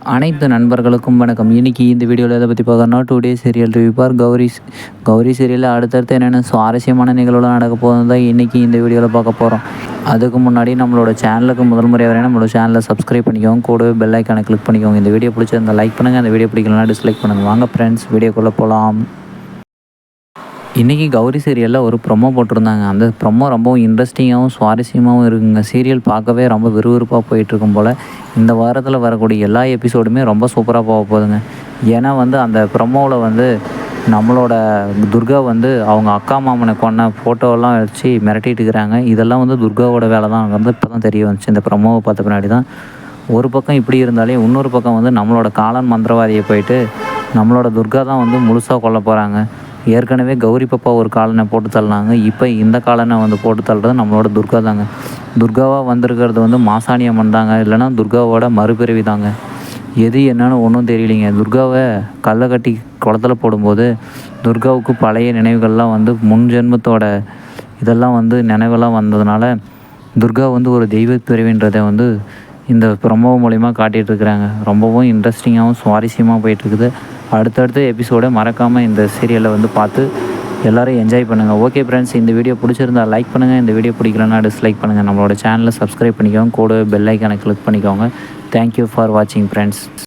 அனைத்து நண்பர்களுக்கும் வணக்கம். இன்றைக்கி இந்த வீடியோவில் எதை பற்றி பார்க்கறோம்னா today serial review for Gauri Gauri சீரியலில் அடுத்தடுத்து என்னென்ன சுவாரஸ்யமான நிகழ்வுலாம் நடக்க போகிறது தான் இன்றைக்கி இந்த வீடியோவில் பார்க்க போகிறோம் அதுக்கு முன்னாடி நம்மளோட சேனலுக்கு முதல் முறை வரையும் நம்மளோட சேனலை சப்ஸ்கிரைப் பண்ணிக்கோங்க. கூடவே பெல் ஐக்கானை கிளிக் பண்ணிக்கோங்க. இந்த வீடியோ பிடிச்சிருந்தா லைக் பண்ணுங்கள் அந்த வீடியோ பிடிக்கலனா டிஸ்லைக் பண்ணுங்கள் வாங்க ஃப்ரெண்ட்ஸ் வீடியோக்குள்ளே போகலாம் இன்றைக்கி கௌரி சீரியலில் ஒரு ப்ரொமோ போட்டிருந்தாங்க. அந்த ப்ரொமோ ரொம்பவும் இன்ட்ரெஸ்டிங்காகவும் சுவாரஸ்யமாகவும் இருக்குங்க. சீரியல் பார்க்கவே ரொம்ப விறுவிறுப்பாக போயிட்டுருக்கும் போல். இந்த வாரத்தில் வரக்கூடிய எல்லா எபிசோடுமே ரொம்ப சூப்பராக போக போகுதுங்க. ஏன்னா வந்து அந்த ப்ரொமோவில் வந்து நம்மளோட துர்கா வந்து அவங்க அக்கா மாமனை கொண்ட ஃபோட்டோவெல்லாம் வச்சு மிரட்டிட்டு இருக்கிறாங்க. இதெல்லாம் வந்து துர்காவோட வேலை தான் வந்து இப்போ தான் தெரிய வந்துச்சு. இந்த ப்ரொமோவை பார்த்த பின்னாடி தான் ஒரு பக்கம் இப்படி இருந்தாலே இன்னொரு பக்கம் வந்து நம்மளோட காலன் மந்திரவாதியை போயிட்டு நம்மளோட துர்கா தான் வந்து முழுசாக கொல்ல போகிறாங்க ஏற்கனவே கௌரி பாப்பா ஒரு காலனை போட்டு தள்ளினாங்க. இப்போ இந்த காலனை வந்து போட்டு தள்ளுறது நம்மளோட துர்கா தாங்க. துர்காவாக வந்திருக்கிறது வந்து மாசாணி அம்மன் தாங்க. இல்லைனா துர்காவோட மறுபிறவி தாங்க. எது என்னன்னு ஒன்றும் தெரியலைங்க. துர்காவை கல்லை கட்டி குளத்துல போடும்போது துர்காவுக்கு பழைய நினைவுகள்லாம் வந்து முன் ஜென்மத்தோட இதெல்லாம் வந்து நினைவெல்லாம் வந்ததுனால துர்கா வந்து ஒரு தெய்வ பிறவின்றதை வந்து இந்த ப்ரொமோ மூலிமா காட்டிகிட்டு இருக்கிறாங்க. ரொம்பவும் இன்ட்ரெஸ்டிங்காகவும் சுவாரஸ்யமாக போயிட்டுருக்குது அடுத்தடுத்த எபிசோடை மறக்காமல் இந்த சீரியலை வந்து பார்த்து எல்லோரும் என்ஜாய் பண்ணுங்கள் ஓகே ஃப்ரெண்ட்ஸ் இந்த வீடியோ பிடிச்சிருந்தா லைக் பண்ணுங்கள் இந்த வீடியோ பிடிக்கலன்னா டிஸ்லைக் பண்ணுங்கள் நம்மளோட சேனலை சப்ஸ்கிரைப் பண்ணிக்கோங்க. கூட பெல் ஐக்கானை கிளிக் பண்ணிக்கோங்க. தேங்க்யூ ஃபார் வாட்சிங் ஃப்ரெண்ட்ஸ்